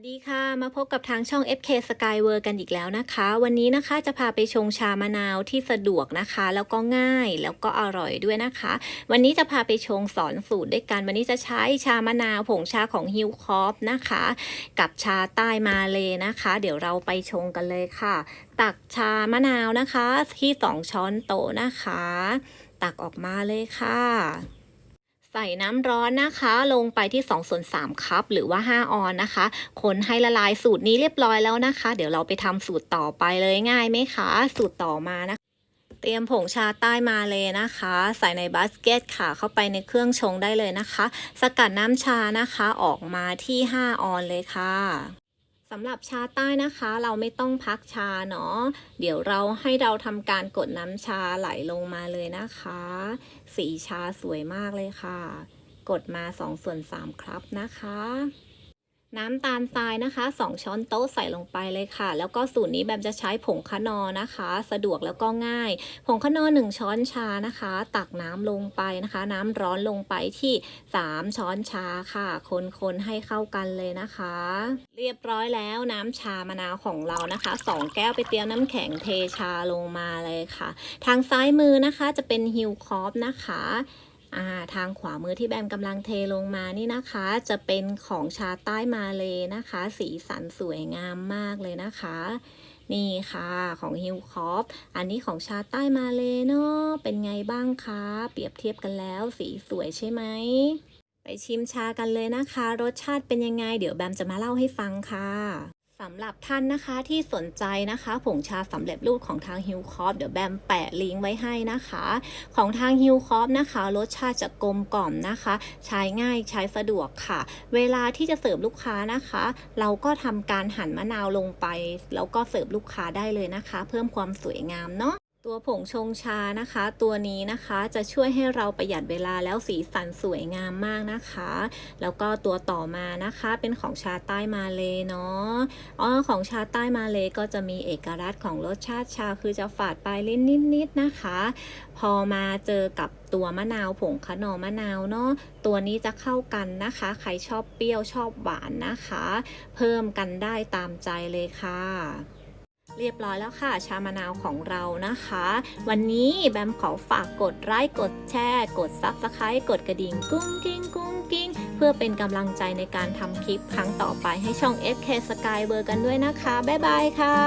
สดีค่ะ มาพบกับทางช่อง FK Sky w o r l d กันอีกแล้วนะคะ วันนี้นะคะจะพาไปชงชามะนาวที่สะดวกนะคะ แล้วก็ง่ายแล้วก็อร่อยด้วยนะคะ วันนี้จะพาไปชงสอนสูตรด้วยกัน วันนี้จะใช้ชามะนาวผงชาของฮิวคอฟนะคะ กับชาใต้มาเลยนะคะ เดี๋ยวเราไปชงกันเลยค่ะ ตักชามะนาวนะคะ ที่ 2 ช้อนโต๊ะนะคะ ตักออกมาเลยค่ะ ใส่น้ำร้อนนะคะ ลงไปที่2ส่วน3คัพหรือว่า 5 ออนนะคะ คนให้ละลายสูตรนี้เรียบร้อยแล้วนะคะ เดี๋ยวเราไปทำสูตรต่อไปเลยง่ายไหมคะ สูตรต่อมานะคะเตรียมผงชาใต้มาเลยนะคะ ใส่ในบาสเกตค่ะเข้าไปในเครื่องชงได้เลยนะคะ สกัดน้ำชานะคะออกมาที่ 5 ออนเลยค่ะ สำหรับชาใต้นะคะ เราไม่ต้องพักชาเนาะเดี๋ยวเราให้เราทำการกดน้ำชาไหลลงมาเลยนะคะ สีชาสวยมากเลยค่ะ กดมา2ส่วน3ครับนะคะ น้ำตาลทรายนะคะ 2 ช้อนโต๊ะใส่ลงไปเลยค่ะ แล้วก็สูตรนี้แบบจะใช้ผงคะนอนะคะ สะดวกแล้วก็ง่าย ผงคะนอ1ช้อนชานะคะ ตักน้ำลงไปนะคะ น้ำร้อนลงไปที่ 3 ช้อนชาค่ะ คนๆให้เข้ากันเลยนะคะ เรียบร้อยแล้วน้ำชามะนาวของเรานะคะ 2 แก้วไปเตรียมน้ำแข็งเทชาลงมาเลยค่ะ ทางซ้ายมือนะคะจะเป็นฮิวคอฟนะคะ ทางขวามือที่แบมกำลังเทลงมานี่นะคะ จะเป็นของชาใต้มาเลยนะคะ สีสันสวยงามมากเลยนะคะ นี่ค่ะของฮิวคอฟอันนี้ของชาใต้มาเลยเนาะเป็นไงบ้างคะ เปรียบเทียบกันแล้วสีสวยใช่ไหม ไปชิมชากันเลยนะคะ รสชาติเป็นยังไง เดี๋ยวแบมจะมาเล่าให้ฟังค่ะ สำหรับท่านนะคะที่สนใจนะคะผงชาสำเร็จรูปของทางฮิวคอฟเดี๋ยวแบมแปะลิงก์ไว้ให้นะคะ ของทางฮิวคอฟนะคะรสชาติจะกลมกล่อมนะคะ ใช้ง่ายใช้สะดวกค่ะ เวลาที่จะเสิร์ฟลูกค้านะคะ เราก็ทำการหั่นมะนาวลงไป แล้วก็เสิร์ฟลูกค้าได้เลยนะคะ เพิ่มความสวยงามเนาะ ตัวผงชงชานะคะ ตัวนี้นะคะจะช่วยให้เราประหยัดเวลาแล้วสีสันสวยงามมากนะคะ แล้วก็ตัวต่อมานะคะเป็นของชาใต้มาเลยเนาะอ๋อของชาใต้มาเลยก็จะมีเอกลักษณ์ของรสชาติชาคือจะฝาดปลายลิ้นนิดๆนะคะ พอมาเจอกับตัวมะนาวผงคะนอมะนาวเนาะตัวนี้จะเข้ากันนะคะ ใครชอบเปรี้ยวชอบหวานนะคะ เพิ่มกันได้ตามใจเลยค่ะ เรียบร้อยแล้วค่ะชามะนาวของเรานะคะ วันนี้แบมขอฝากกดไลค์กดแชร์กดซับสไครต์กดกระดิ่งกุ้งกิ้งกุ้งกิ้งเพื่อเป็นกำลังใจในการทำคลิปครั้งต่อไปให้ช่อง SK Sky เบอร์กันด้วยนะคะ บ๊ายบายค่ะ